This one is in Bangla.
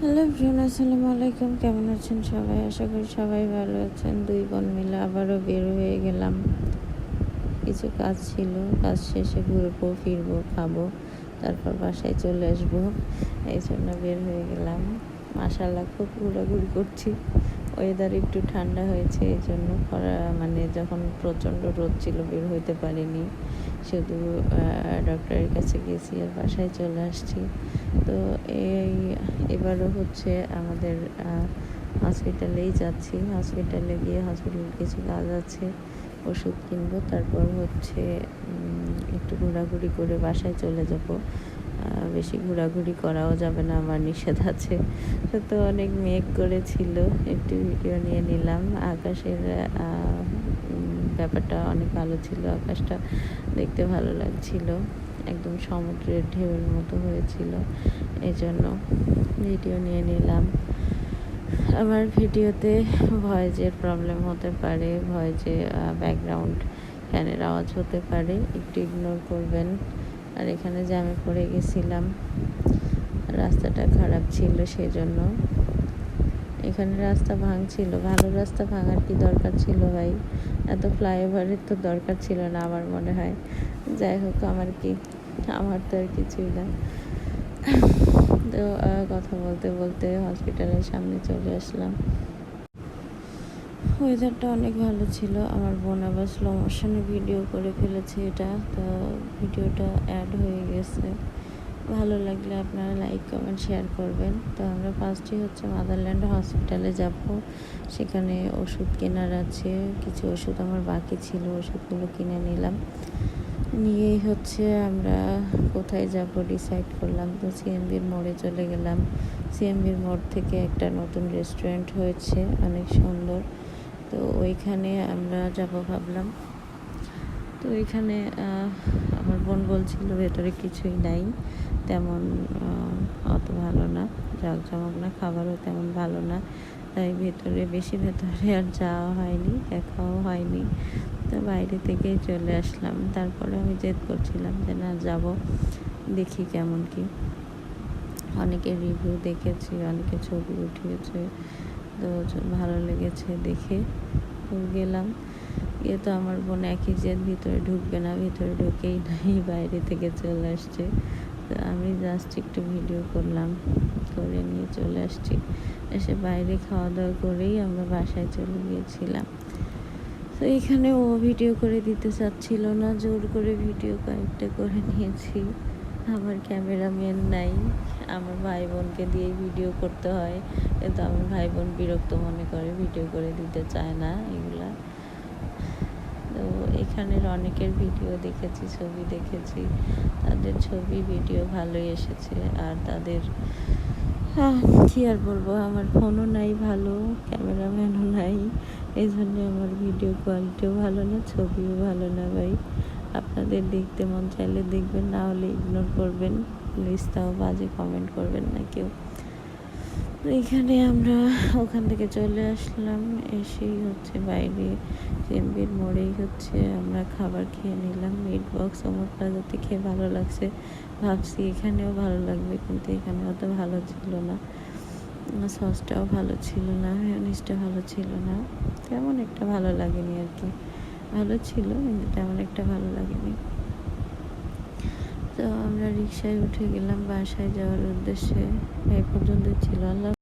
হ্যালো ফ্রেন্ড আসসালামু আলাইকুম। কেমন আছেন সবাই? আশা করি সবাই ভালো আছেন। দুই বোন মিলে আবারও বের হয়ে গেলাম। কিছু কাজ ছিল। কাজ শেষে ঘুরবো, ফিরবো, খাব, তারপর বাসায় চলে আসব। এই জন্য বের হয়ে গেলাম। মাসাল্লাহ খুব ঘোরাঘুরি করছি। ওয়েদার একটু ঠান্ডা হয়েছে, এই জন্য মানে যখন প্রচণ্ড রোদ ছিল, বের হইতে পারিনি। শুধু ডক্টরের কাছে গেছি আর বাসায় চলে আসছি। তো এই এবারও হচ্ছে আমাদের হসপিটালেই যাচ্ছি। হসপিটালে গিয়ে হসপিটালে কিছু কাজ আছে, ওষুধ কিনবো, তারপর হচ্ছে একটু ঘোরাঘুরি করে বাসায় চলে যাব। বেশি ঘোরাঘুরি করাও যাবে না, আমার নিষেধ আছে। তো অনেক মেঘ করেছিল, একটু ভিডিও নিয়ে নিলাম। আকাশের ব্যাপারটা অনেক ভালো ছিল, আকাশটা দেখতে ভালো লাগছিল। একদম সমুদ্রের ঢেউয়ের মতো হয়েছিল এই জন্য ভিডিও নিয়ে নিলাম। আমার ভিডিওতে ভয়েজের প্রবলেম হতে পারে, ভয়েজে ব্যাকগ্রাউন্ড ফ্যানের আওয়াজ হতে পারে, একটু ইগনোর করবেন। আর এখানে জ্যামে পড়ে গেছিলাম, রাস্তাটা খারাপ ছিল সেই জন্য এখানে রাস্তা ভাঙছিল, ভালো রাস্তা ভাঙার কি দরকার ছিল ভাই? এত ফ্লাইওভারের তো দরকার ছিল না আমার মনে হয়। যাই হোক, আমার কি, আমার তো আর কিছুই না। তো কথা বলতে বলতে হসপিটালের সামনে চলে আসলাম। ওয়েদারটা অনেক ভালো ছিল। আমার বোন আবার স্লো মোশনে ভিডিও করে ফেলেছে এটা। তো ভিডিওটা অ্যাড হয়ে গেছে। ভালো লাগলে আপনারা লাইক কমেন্ট শেয়ার করবেন। তো আমরা ফার্স্টে হচ্ছে মাদারল্যান্ড হসপিটালে যাব। সেখানে ওষুধ কেনার আছে। কিছু ওষুধ আমার বাকি ছিল, ওষুধগুলো কিনে নিলাম। নিয়েই হচ্ছে আমরা কোথায় যাব ডিসাইড করলাম। তো সিএমবির মোড়ে চলে গেলাম। সিএমবির মোড় থেকে একটা নতুন রেস্টুরেন্ট হয়েছে, অনেক সুন্দর। তো ওইখানে আমরা যাব ভাবলাম। তো ওইখানে আমার বোন বলছিল ভেতরে কিছুই নাই। তেমন অত ভালো না। জাঁকজমক না, খাবারও তেমন ভালো না। তাই ভেতরে, বেশি ভেতরে আর যাওয়া হয়নি, দেখাও হয়নি। তো বাইরে থেকেই চলে আসলাম। তারপরে আমি জেদ করছিলাম যে না, যাব। দেখি কেমন কি। অনেকে রিভিউ দেখেছি, অনেকে ছবি উঠিয়েছে। তো ভালো লেগেছে দেখে গেলাম। গিয়ে তো আমার বোন একই জেদ, ভিতরে ঢুকবে না, ভিতরে ঢুকেই নাই, বাইরে থেকে চলে আসছে। তো আমি জাস্ট একটু ভিডিও করলাম, করে নিয়ে চলে আসছি। এসে বাইরে খাওয়া দাওয়া করেই আমরা বাসায় চলে গিয়েছিলাম। তো এখানে ও ভিডিও করে দিতে চাচ্ছিল না, জোর করে ভিডিও কয়েকটা করে নিয়েছি। আমার ক্যামেরাম্যান নাই, আমার ভাই বোনকে দিয়ে ভিডিও করতে হয়। কিন্তু আমার ভাই বোন বিরক্ত মনে করে ভিডিও করে দিতে চায় না এগুলা। তো এখানের অনেকের ভিডিও দেখেছি, ছবি দেখেছি। তাদের ছবি ভিডিও ভালোই এসেছে। আর তাদের হ্যাঁ কী আর বলব? আমার ফোনও নাই, ভালো ক্যামেরাম্যানও নাই। এই জন্য আমার ভিডিও কোয়ালিটিও ভালো না, ছবিও ভালো না ভাই। আপনাদের দেখতে মন চাইলে দেখবেন, না হলে ইগনোর করবেন। প্লিজ তাও বাজে কমেন্ট করবেন না কেউ। এখানে আমরা ওখান থেকে চলে আসলাম, এসেই হচ্ছে বাইরে চেম্বির মোড়েই হচ্ছে আমরা খাবার খেয়ে নিলাম। মিট বক্স ওমর প্লাজাতে খেয়ে ভালো লাগছে। ভাবছি এখানেও ভালো লাগবে, কিন্তু এখানে অত ভালো ছিল না। সসটাও ভালো ছিল না মেয়নিজটা ভালো ছিল না। তেমন একটা ভালো লাগেনি আর কি। ভালো ছিল, কিন্তু তেমন একটা ভালো লাগেনি। তো আমরা রিক্সায় উঠে গেলাম বাসায় যাওয়ার উদ্দেশ্যে। এই পর্যন্ত ছিল। আল্লাহ